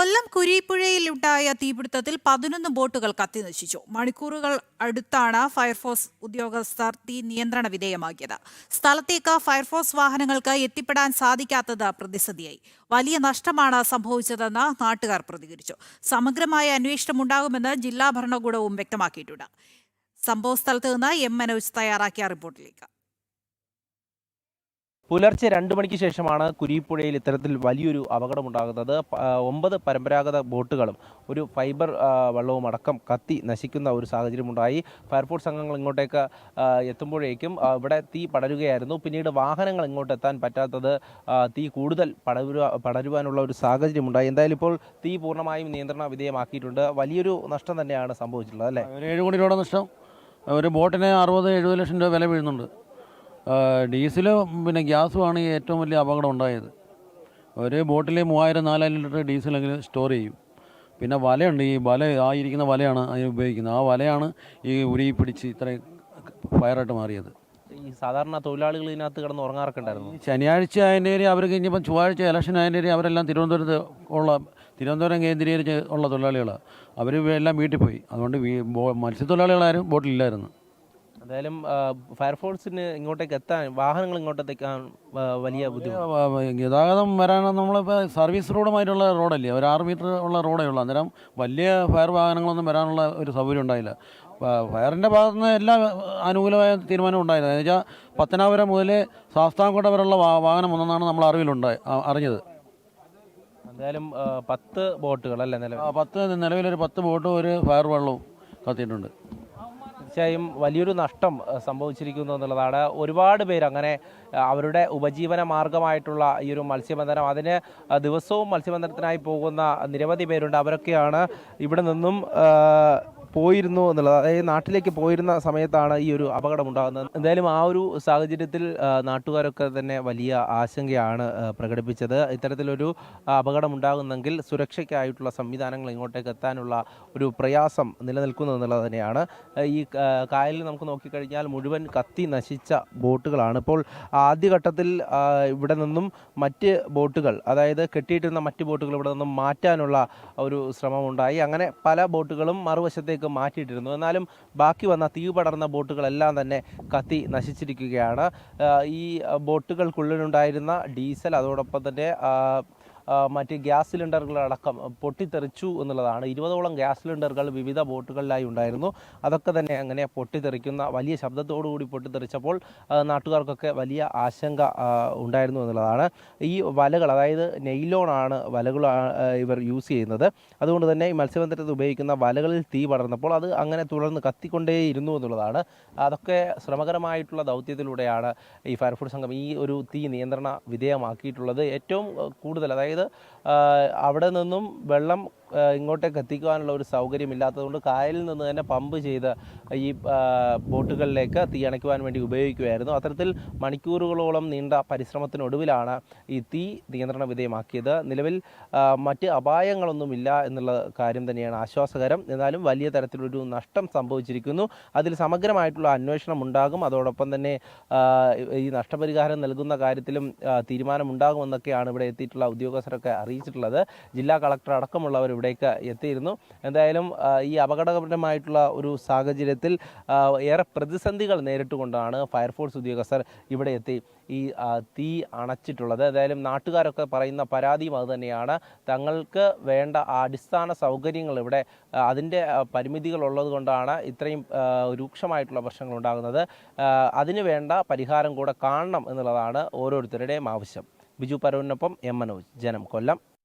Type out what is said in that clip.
കൊല്ലം കുരീപ്പുഴയിലുണ്ടായ തീപിടുത്തത്തിൽ പതിനൊന്ന് ബോട്ടുകൾ കത്തിനശിച്ചു മണിക്കൂറുകൾ അടുത്താണ് ഫയർഫോഴ്സ് ഉദ്യോഗസ്ഥർ തീ നിയന്ത്രണ വിധേയമാക്കിയത്. സ്ഥലത്തേക്ക് ഫയർഫോഴ്സ് വാഹനങ്ങൾക്ക് എത്തിപ്പെടാൻ സാധിക്കാത്തത് പ്രതിസന്ധിയായി. വലിയ നഷ്ടമാണ് സംഭവിച്ചതെന്ന് നാട്ടുകാർ പ്രതികരിച്ചു. സമഗ്രമായ അന്വേഷണം ഉണ്ടാകുമെന്ന് ജില്ലാ ഭരണകൂടവും വ്യക്തമാക്കിയിട്ടുണ്ട്. സംഭവ സ്ഥലത്ത് നിന്ന് എം മനോജ് തയ്യാറാക്കിയ റിപ്പോർട്ടിലേക്ക്. പുലർച്ചെ രണ്ട് മണിക്ക് ശേഷമാണ് കുരിപ്പുഴയിൽ ഇത്തരത്തിൽ വലിയൊരു അപകടമുണ്ടാകുന്നത്. ഒമ്പത് പരമ്പരാഗത ബോട്ടുകളും ഒരു ഫൈബർ വള്ളവും അടക്കം കത്തി നശിക്കുന്ന ഒരു സാഹചര്യമുണ്ടായി. ഫയർഫോഴ്സ് അംഗങ്ങൾ ഇങ്ങോട്ടേക്ക് എത്തുമ്പോഴേക്കും ഇവിടെ തീ പടരുകയായിരുന്നു. പിന്നീട് വാഹനങ്ങൾ ഇങ്ങോട്ട് എത്താൻ പറ്റാത്തത് തീ കൂടുതൽ പടരുക പടരുവാനുള്ള ഒരു സാഹചര്യമുണ്ടായി. എന്തായാലും ഇപ്പോൾ തീ പൂർണമായും നിയന്ത്രണ വിധേയമാക്കിയിട്ടുണ്ട്. വലിയൊരു നഷ്ടം തന്നെയാണ് സംഭവിച്ചിട്ടുള്ളത് അല്ലേ? ഒരു ഏഴ് കോടി രൂപയുടെ നഷ്ടം. ഒരു ബോട്ടിന് അറുപത് എഴുപത് ലക്ഷം രൂപ വില വീഴുന്നുണ്ട്. ഡീസലും പിന്നെ ഗ്യാസുമാണ് ഏറ്റവും വലിയ അപകടം ഉണ്ടായത്. ഒരു ബോട്ടിൽ മൂവായിരം നാലായിരം ലിറ്റർ ഡീസലെങ്കിലും സ്റ്റോർ ചെയ്യും. പിന്നെ വലയുണ്ട് ഈ വല ആയിരിക്കുന്ന വലയാണ് അതിന് ഉപയോഗിക്കുന്നത്. ആ വലയാണ് ഈ ഉരി പിടിച്ച് ഇത്രയും ഫയറായിട്ട് മാറിയത്. ഈ സാധാരണ തൊഴിലാളികൾ ഇതിനകത്ത് കിടന്ന് ഉറങ്ങാറൊക്കെ ഉണ്ടായിരുന്നു. ശനിയാഴ്ച അതിന്റെ ഏരിയ അവർക്ക് ഇനിയിപ്പം ചൊവ്വാഴ്ച ഇലക്ഷൻ ഏരിയ അവരെല്ലാം തിരുവനന്തപുരത്ത് ഉള്ള തിരുവനന്തപുരം കേന്ദ്രീകരിച്ച് ഉള്ള തൊഴിലാളികളാണ് അവർ എല്ലാം വീട്ടിൽ പോയി. അതുകൊണ്ട് മത്സ്യത്തൊഴിലാളികളാരും ബോട്ടിലില്ലായിരുന്നു. എന്തായാലും ഫയർഫോഴ്സിന് ഇങ്ങോട്ടേക്ക് എത്താൻ വാഹനങ്ങൾ ഇങ്ങോട്ടേക്ക് ആ, വലിയ ബുദ്ധിമുട്ട്. ഗതാഗതം വരാൻ നമ്മളിപ്പോൾ സർവീസ് റോഡുമായിട്ടുള്ള റോഡല്ലേ? ഒരു ആറ് മീറ്റർ ഉള്ള റോഡേ ഉള്ളൂ. അന്നേരം വലിയ ഫയർ വാഹനങ്ങളൊന്നും വരാനുള്ള ഒരു സൗകര്യം ഉണ്ടായില്ല. ഫയറിന്റെ ഭാഗത്തു നിന്ന് എല്ലാ അനുകൂലമായ തീരുമാനവും ഉണ്ടായില്ല. എന്ന് വെച്ചാൽ പത്തനാപുരം മുതൽ ശാസ്താംകോട്ട വരെയുള്ള വാഹനം ഒന്നെന്നാണ് നമ്മൾ അറിവിലുണ്ടായി അറിഞ്ഞത്. എന്തായാലും പത്ത് ബോട്ടുകൾ അല്ലേ നിലവിൽ പത്ത് നിലവിലൊരു പത്ത് ബോട്ടും ഒരു ഫയർ വെള്ളവും കത്തിയിട്ടുണ്ട്. തീർച്ചയായും വലിയൊരു നഷ്ടം സംഭവിച്ചിരിക്കുന്നു എന്നുള്ളതാണ്. ഒരുപാട് പേര് അങ്ങനെ അവരുടെ ഉപജീവന മാർഗമായിട്ടുള്ള ഈ ഒരു മത്സ്യബന്ധനം അതിന് ദിവസവും മത്സ്യബന്ധനത്തിനായി പോകുന്ന നിരവധി പേരുണ്ട്. അവരൊക്കെയാണ് ഇവിടെ നിന്നും പോയിരുന്നു എന്നുള്ളത്. അതായത് നാട്ടിലേക്ക് പോയിരുന്ന സമയത്താണ് ഈ ഒരു അപകടം ഉണ്ടാകുന്നത്. എന്തായാലും ആ ഒരു സാഹചര്യത്തിൽ നാട്ടുകാരൊക്കെ തന്നെ വലിയ ആശങ്കയാണ് പ്രകടിപ്പിച്ചത്. ഇത്തരത്തിലൊരു അപകടം ഉണ്ടാകുന്നെങ്കിൽ സുരക്ഷയ്ക്കായിട്ടുള്ള സംവിധാനങ്ങൾ ഇങ്ങോട്ടേക്ക് എത്താനുള്ള ഒരു പ്രയാസം നിലനിൽക്കുന്നു എന്നുള്ളത് തന്നെയാണ്. ഈ കായലിൽ നമുക്ക് നോക്കിക്കഴിഞ്ഞാൽ മുഴുവൻ കത്തി നശിച്ച ബോട്ടുകളാണ്. ഇപ്പോൾ ആദ്യഘട്ടത്തിൽ ഇവിടെ നിന്നും മറ്റ് ബോട്ടുകൾ അതായത് കെട്ടിയിട്ടിരുന്ന മറ്റ് ബോട്ടുകൾ ഇവിടെ നിന്നും മാറ്റാനുള്ള ഒരു ശ്രമമുണ്ടായി. അങ്ങനെ പല ബോട്ടുകളും മറുവശത്തേക്ക് മാറ്റിയിട്ടിരുന്നു. എന്നാലും ബാക്കി വന്ന തീ പടർന്ന ബോട്ടുകളെല്ലാം തന്നെ കത്തി നശിച്ചിരിക്കുകയാണ്. ഈ ബോട്ടുകൾക്കുള്ളിലുണ്ടായിരുന്ന ഡീസൽ അതോടൊപ്പം തന്നെ മറ്റ് ഗ്യാസ് സിലിണ്ടറുകളടക്കം പൊട്ടിത്തെറിച്ചു എന്നുള്ളതാണ്. ഇരുപതോളം ഗ്യാസ് സിലിണ്ടറുകൾ വിവിധ ബോട്ടുകളിലായി ഉണ്ടായിരുന്നു. അതൊക്കെ തന്നെ അങ്ങനെ പൊട്ടിത്തെറിക്കുന്ന വലിയ ശബ്ദത്തോടുകൂടി പൊട്ടിത്തെറിച്ചപ്പോൾ നാട്ടുകാർക്കൊക്കെ വലിയ ആശങ്ക ഉണ്ടായിരുന്നു എന്നുള്ളതാണ്. ഈ വലകൾ അതായത് നെയ്ലോണാണ് വലകൾ ഇവർ യൂസ് ചെയ്യുന്നത്. അതുകൊണ്ട് തന്നെ ഈ മത്സ്യബന്ധനത്തിൽ ഉപയോഗിക്കുന്ന വലകളിൽ തീ പടർന്നപ്പോൾ അത് അങ്ങനെ തുടർന്ന് കത്തിക്കൊണ്ടേയിരുന്നു എന്നുള്ളതാണ്. അതൊക്കെ ശ്രമകരമായിട്ടുള്ള ദൗത്യത്തിലൂടെയാണ് ഈ ഫയർഫോഴ്സ് സംഘം ഈ ഒരു തീ നിയന്ത്രണ വിധേയമാക്കിയിട്ടുള്ളത്. ഏറ്റവും കൂടുതൽ അതായത് അവിടെ നിന്നും വെള്ളം ഇങ്ങോട്ടേക്ക് എത്തിക്കുവാനുള്ള ഒരു സൗകര്യമില്ലാത്തതുകൊണ്ട് കായലിൽ നിന്ന് തന്നെ പമ്പ് ചെയ്ത് ഈ ബോട്ടുകളിലേക്ക് തീ അണയ്ക്കുവാൻ വേണ്ടി ഉപയോഗിക്കുമായിരുന്നു അത്തരത്തിൽ മണിക്കൂറുകളോളം നീണ്ട പരിശ്രമത്തിനൊടുവിലാണ് ഈ തീ നിയന്ത്രണ വിധേയമാക്കിയത്. നിലവിൽ മറ്റ് അപായങ്ങളൊന്നുമില്ല എന്നുള്ള കാര്യം തന്നെയാണ് ആശ്വാസകരം. എന്നാലും വലിയ തരത്തിലൊരു നഷ്ടം സംഭവിച്ചിരിക്കുന്നു. അതിൽ സമഗ്രമായിട്ടുള്ള അന്വേഷണം ഉണ്ടാകും. അതോടൊപ്പം തന്നെ ഈ നഷ്ടപരിഹാരം നൽകുന്ന കാര്യത്തിലും തീരുമാനമുണ്ടാകുമെന്നൊക്കെയാണ് ഇവിടെ എത്തിയിട്ടുള്ള ഉദ്യോഗസ്ഥരൊക്കെ അറിയിച്ചിട്ടുള്ളത്. ജില്ലാ കളക്ടർ അടക്കമുള്ളവർ ഇവിടേക്ക് എത്തിയിരുന്നു. എന്തായാലും ഈ അപകടകരമായിട്ടുള്ള ഒരു സാഹചര്യത്തിൽ ഏറെ പ്രതിസന്ധികൾ നേരിട്ടുകൊണ്ടാണ് ഫയർഫോഴ്സ് ഉദ്യോഗസ്ഥർ ഇവിടെ എത്തി ഈ തീ അണച്ചിട്ടുള്ളത്. ഏതായാലും നാട്ടുകാരൊക്കെ പറയുന്ന പരാതിയും അതുതന്നെയാണ് തങ്ങൾക്ക് വേണ്ട അടിസ്ഥാന സൗകര്യങ്ങൾ ഇവിടെ അതിന്റെ പരിമിതികൾ കൊണ്ടാണ് ഇത്രയും രൂക്ഷമായിട്ടുള്ള പ്രശ്നങ്ങൾ ഉണ്ടാകുന്നത്. അതിനു വേണ്ട പരിഹാരം കൂടെ കാണണം എന്നുള്ളതാണ് ഓരോരുത്തരുടെയും ആവശ്യം. ബിജു പരൂരിനൊപ്പം എം മനോജ്. ജനം കൊല്ലം.